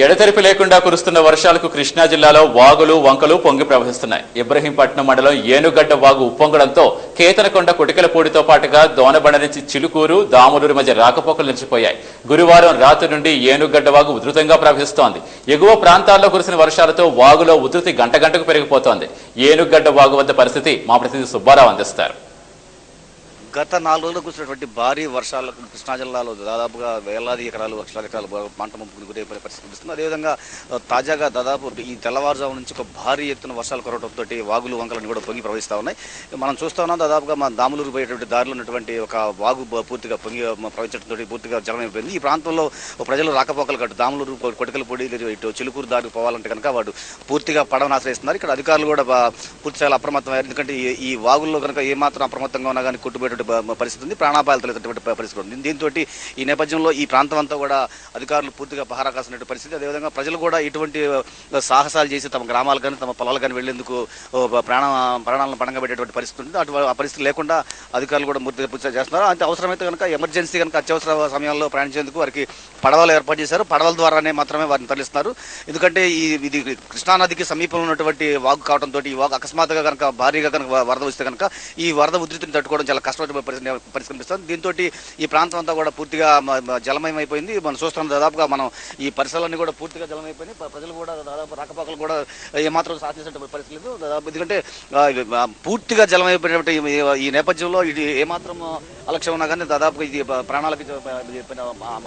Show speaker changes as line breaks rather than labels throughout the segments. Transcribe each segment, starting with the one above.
ఎడతెరిపి లేకుండా కురుస్తున్న వర్షాలకు కృష్ణా జిల్లాలో వాగులు వంకలు పొంగి ప్రవహిస్తున్నాయి. ఇబ్రహీంపట్నం మండలం ఏనుగడ్డ వాగు ఉప్పొంగడంతో కేతనకొండ కుటికలపూడితో పాటుగా దోనబండ నుంచి చిలుకూరు దాములూరు మధ్య రాకపోకలు నిలిచిపోయాయి. గురువారం రాత్రి నుండి ఏనుగడ్డ వాగు ఉధృతంగా ప్రవహిస్తోంది. ఎగువ ప్రాంతాల్లో కురిసిన వర్షాలతో వాగులో ఉధృతి గంట గంటకు పెరిగిపోతోంది. ఏనుగడ్డ వాగు వద్ద పరిస్థితి మా ప్రతినిధి సుబ్బారావు అందిస్తారు.
గత నాలుగు రోజులు కురిసినటువంటి భారీ వర్షాలకు కృష్ణా జిల్లాలో దాదాపుగా వేలాది ఎకరాలు లక్షలాది ఎకరాలు పంట ముంపుకు గురయ్యే పరిస్థితి కనిపిస్తుంది. అదేవిధంగా తాజాగా దాదాపు ఈ తెల్లవారుజాము నుంచి ఒక భారీ ఎత్తున వర్షాలు కురవడంతో వాగులు వంకలను కూడా పొంగి ప్రవహిస్తూ ఉన్నాయి. మనం చూస్తా ఉన్నాం దాదాపుగా మన దాములూరు పోయేటువంటి దారిలో ఉన్నటువంటి ఒక వాగు బ- పూర్తిగా పొంగి ప్రవహించడంతో పూర్తిగా జలమైపోయింది. ఈ ప్రాంతంలో ప్రజలు రాకపోకలు కట్టు దాములూరు కొ- కొటికలపూడి ఇటు చిలుకూరు దారికి పోవాలంటే కనుక వాడు పూర్తిగా పడవను ఆశ్రయిస్తున్నారు. ఇక్కడ అధికారులు కూడా పూర్తి చాలా అప్రమత్తమయ్యారు. ఎందుకంటే ఈ- ఈ వాగుల్లో కనుక ఏమాత్రం అప్రమత్తంగా ఉన్నా కానీ కొట్టుబోయేటువంటి బ- పరిస్థితి ఉంది ప్రాణాపాయాలు తలెత్తటువంటి పరిస్థితి ఉంది. దీంతో ఈ నేపథ్యంలో ఈ ప్రాంతం అంతా కూడా అధికారులు పూర్తిగా పహారా కాసినటువంటి పరిస్థితి. అదేవిధంగా ప్రజలు కూడా ఇటువంటి సాహసాలు చేసి తమ గ్రామాలు కానీ తమ పొలాలు కానీ వెళ్ళేందుకు ప్రాణ ప్రాణాలను పణంగా పెట్టేటువంటి పరిస్థితి ఉంది. అటు ఆ పరిస్థితి లేకుండా అధికారులు కూడా పూర్తిగా పూర్తి చేస్తున్నారు. అంటే అవసరమైతే కనుక ఎమర్జెన్సీ కనుక అత్యవసర సమయాల్లో ప్రయాణించేందుకు వారికి పడవలు ఏర్పాటు చేశారు. పడవల ద్వారానే మాత్రమే వారిని తరలిస్తున్నారు. ఎందుకంటే ఈ ఇది కృష్ణానదికి సమీపంలో ఉన్నటువంటి వాగు కావడంతో ఈ వాగు అకస్మాత్తుగా కనుక భారీగా కనుక వరద వస్తే కనుక ఈ వరద ఉధృతిని తట్టుకోవడం చాలా కష్టం. పరిస్థితి దీంతో ఈ ప్రాంతం అంతా కూడా పూర్తిగా జలమయం అయిపోయింది మనం చూస్తున్నాం దాదాపుగా మనం ఈ పరిసరాలన్నీ కూడా పూర్తిగా జలమైపోయినాయి ప్రజలు కూడా దాదాపు రాకపోకలు కూడా ఏమాత్రం సాధించేటువంటి పరిస్థితి లేదు. దాదాపు ఎందుకంటే పూర్తిగా జలమైపోయినటువంటి ఈ- ఈ నేపథ్యంలో ఇది ఏమాత్రం అలక్ష్యం ఉన్నా కానీ దాదాపుగా ఇది ప్రాణాలకి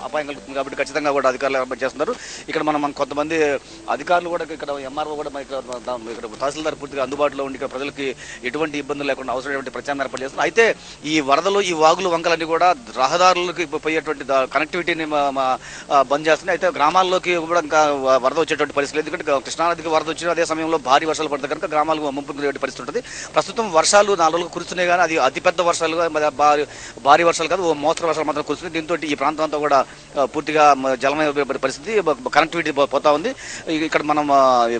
అపాయం కలుగుతుంది కాబట్టి ఖచ్చితంగా కూడా అధికారులు ఏర్పాటు చేస్తున్నారు. ఇక్కడ మనం కొంతమంది అధికారులు కూడా ఇక్కడ ఎంఆర్ఓ కూడా మన ఇక్కడ ఇక్కడ తహసీల్దార్ పూర్తిగా అందుబాటులో ఉండి ఇక్కడ ప్రజలకి ఎటువంటి ఇబ్బందులు లేకుండా అవసరమైనటువంటి ప్రచారం ఏర్పాటు చేస్తున్నారు. అయితే ఈ ఈ వరదలు ఈ వాగులు వంకలన్నీ కూడా రహదారులకు పోయేటువంటి కనెక్టివిటీని బంద్ చేస్తున్నాయి. అయితే గ్రామాల్లోకి కూడా ఇంకా వరద వచ్చేటువంటి పరిస్థితి లేదు ఎందుకంటే కృష్ణానదికి వరద వచ్చిన అదే సమయంలో భారీ వర్షాలు పడితే కనుక గ్రామాలకు ముంపు పరిస్థితి ఉంటుంది. ప్రస్తుతం వర్షాలు నాలుగు రోజులు కురుస్తున్నాయి కానీ అది అతిపెద్ద వర్షాలు భారీ భారీ వర్షాలు కాదు ఓ మోస్తరు వర్షాలు మాత్రం కురుస్తున్నాయి. దీంతో ఈ ప్రాంతం అంతా కూడా పూర్తిగా జలమైన జలమయ పరిస్థితి కనెక్టివిటీ పో- పోతా ఉంది. ఇక్కడ మనం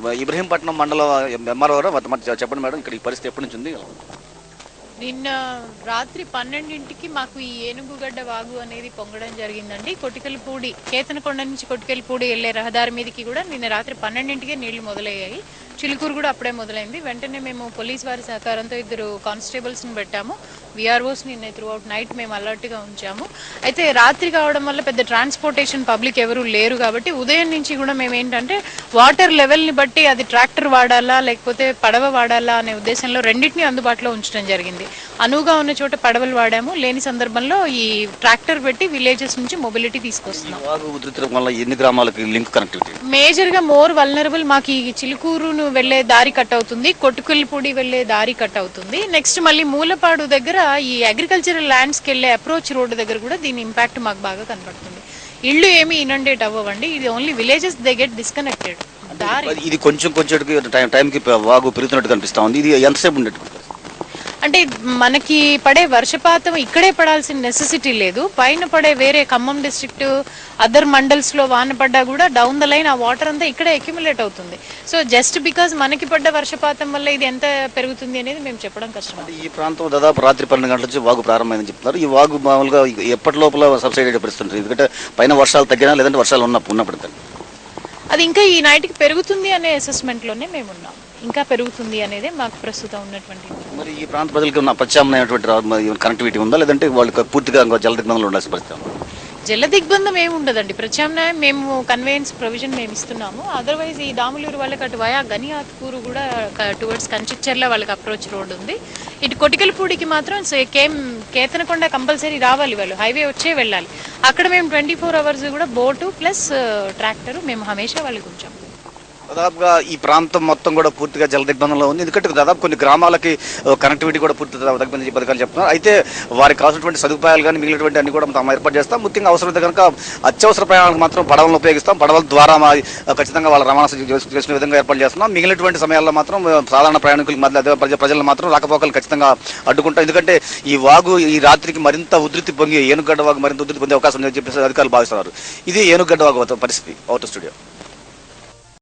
ఇబ్రహీంపట్నం మండలం ఎంఆర్ఓ చెప్పండి మేడం. ఇక్కడ ఈ పరిస్థితి ఎప్పటి నుంచి ఉంది?
నిన్న రాత్రి పన్నెండింటికి మాకు ఈ ఏనుగుగడ్డ వాగు అనేది పొంగడం జరిగిందండి. కొటికలపూడి కేతనకొండ నుంచి కొటికలపూడి వెళ్ళే రహదారి మీదకి కూడా నిన్న రాత్రి పన్నెండింటికే నీళ్ళు మొదలయ్యాయి. చిలుకూరు కూడా అప్పుడే మొదలైంది. వెంటనే మేము పోలీస్ వారి సహకారంతో ఇద్దరు కానిస్టేబుల్స్ని పెట్టాము. విఆర్ఓస్ నిన్న త్రూ అవుట్ నైట్ మేము అలర్ట్గా ఉంచాము. అయితే రాత్రి కావడం వల్ల పెద్ద ట్రాన్స్పోర్టేషన్ పబ్లిక్ ఎవరు లేరు కాబట్టి ఉదయం నుంచి కూడా మేము ఏంటంటే వాటర్ లెవెల్ని బట్టి అది ట్రాక్టర్ వాడాలా లేకపోతే పడవ వాడాలా అనే ఉద్దేశంలో రెండింటిని అందుబాటులో ఉంచడం జరిగింది. అనువుగా ఉన్న చోట పడవలు వాడాము. లేని సందర్భంలో ఈ ట్రాక్టర్ పెట్టి విలేజెస్ నుంచి మొబిలిటీ తీసుకొస్తున్నాం.
వాగు ఉధృతి వల్ల ఎన్ని గ్రామాలకి లింక్ కనెక్టివిటీ
మేజర్గా మోర్ వల్నరబుల్ మాకు ఈ చిలుకూరును వెళ్ళే దారి కట్ అవుతుంది కొట్టుకుల్పూడి వెళ్ళే దారి కట్ అవుతుంది. నెక్స్ట్ మళ్ళీ మూలపాడు దగ్గర ఈ అగ్రికల్చరల్ ల్యాండ్స్ వెళ్ళే అప్రోచ్ రోడ్డు దగ్గర కూడా దీని ఇంపాక్ట్ మాకు బాగా కనబడుతుంది. ఇళ్ళు ఏమి ఇనండేట్ అవ్వండి ఇది only villages they get disconnected దారి
ఇది కొంచెం కొంచెం టైం టైంకి వాగు పెరుగుతున్నట్టు కనిపిస్తా ఉంది. ఇది ఎంతసేపు ఉండేట్టు
అంటే మనకి పడే వర్షపాతం ఇక్కడే పడాల్సిన నెసెసిటీ లేదు. పైన పడే వేరే ఖమ్మం డిస్ట్రిక్ట్ అదర్ మండల్స్లో వాన పడ్డా కూడా డౌన్ ద లైన్ ఆ వాటర్ అంతా ఇక్కడే అక్యుములేట్ అవుతుంది. సో జస్ట్ బికాజ్ మనకి పడ్డ వర్షపాతం వల్ల ఇది ఎంత పెరుగుతుంది అనేది మేము చెప్పడం కష్టం.
ఈ ప్రాంతం దాదాపు రాత్రి పన్నెండు గంటల నుంచి వాగు ప్రారంభమైందని చెప్తున్నారు. ఈ వాగు మామూలుగా ఎప్పటి లోపల సబ్సైడ్ అయ్యే పరిస్థితి ఉంటుంది ఎందుకంటే పైన వర్షాలు తగ్గినా లేదంటే వర్షాలు ఉన్న ఉన్నప్పుడు
అది ఇంకా ఈ నైట్కి పెరుగుతుంది అనే అసెస్మెంట్లోనే మేము ఉన్నాం. ఇంకా పెరుగుతుంది అనేది మాకు ప్రస్తుతం ఉన్నటువంటి
మరి ఈ ప్రాంత ప్రజలకు ఉన్న ప్రత్యామ్నాయమైనటువంటి కనెక్టివిటీ ఉందా? లేదంటే వాళ్ళకి పూర్తిగా జల దిగ్బంధంలో ఉండాల్సిన పరిస్థితి
జల దిగ్బంధం ఏమి ఉండదండి. ప్రత్యామ్నాయం మేము కన్వేయన్స్ ప్రొవిజన్ మేము ఇస్తున్నాము. అదర్వైజ్ ఈ దాములూరు వాళ్ళకి అటు వయా గనియాత్కూరు కూడా టువర్డ్స్ కంచిచ్చర్ల వాళ్ళకి అప్రోచ్ రోడ్ ఉంది. ఇటు కొటికలపూడికి మాత్రం కేమ్ కేతనకొండ కంపల్సరీ రావాలి వాళ్ళు. హైవే వచ్చే వెళ్ళాలి. అక్కడ మేము ట్వంటీ ఫోర్ అవర్స్ కూడా బోటు ప్లస్ ట్రాక్టర్ మేము హమేషా వాళ్ళకి ఉంచాము
దాదాపుగా ఈ ప్రాంతం మొత్తం కూడా పూర్తిగా జల దిగ్బంధంలో ఉంది. ఎందుకంటే దాదాపు కొన్ని గ్రామాలకి కనెక్టివిటీ కూడా పూర్తి దిగ్బంధం పథకాలు చెప్తున్నారు. అయితే వారికి కావాల్సినటువంటి సదుపాయాలు కానీ మిగిలినటువంటి అన్ని కూడా మనం ఏర్పాటు చేస్తాం. ముఖ్యంగా అవసరమైతే కనుక అత్యవసర ప్రయాణాలకు మాత్రం పడవలను ఉపయోగిస్తాం. పడవల ద్వారా మా ఖచ్చితంగా వాళ్ళ రవాణా చేసిన విధంగా ఏర్పాటు చేస్తున్నాం. మిగిలినటువంటి సమయాల్లో మాత్రం సాధారణ ప్రయాణికులకు మధ్య అదే ప్రజ ప్రజలను మాత్రం రాకపోకలు ఖచ్చితంగా అడ్డుకుంటాం. ఎందుకంటే ఈ వాగు ఈ రాత్రికి మరింత ఉధృతి పొంగి ఏనుగడ్డ వాగు మరింత ఉధృతి పొందే అవకాశం ఉందని చెప్పేసి అధికారులు భావిస్తున్నారు. ఇది ఏనుగడ్డ వాగు పరిస్థితి. Out studio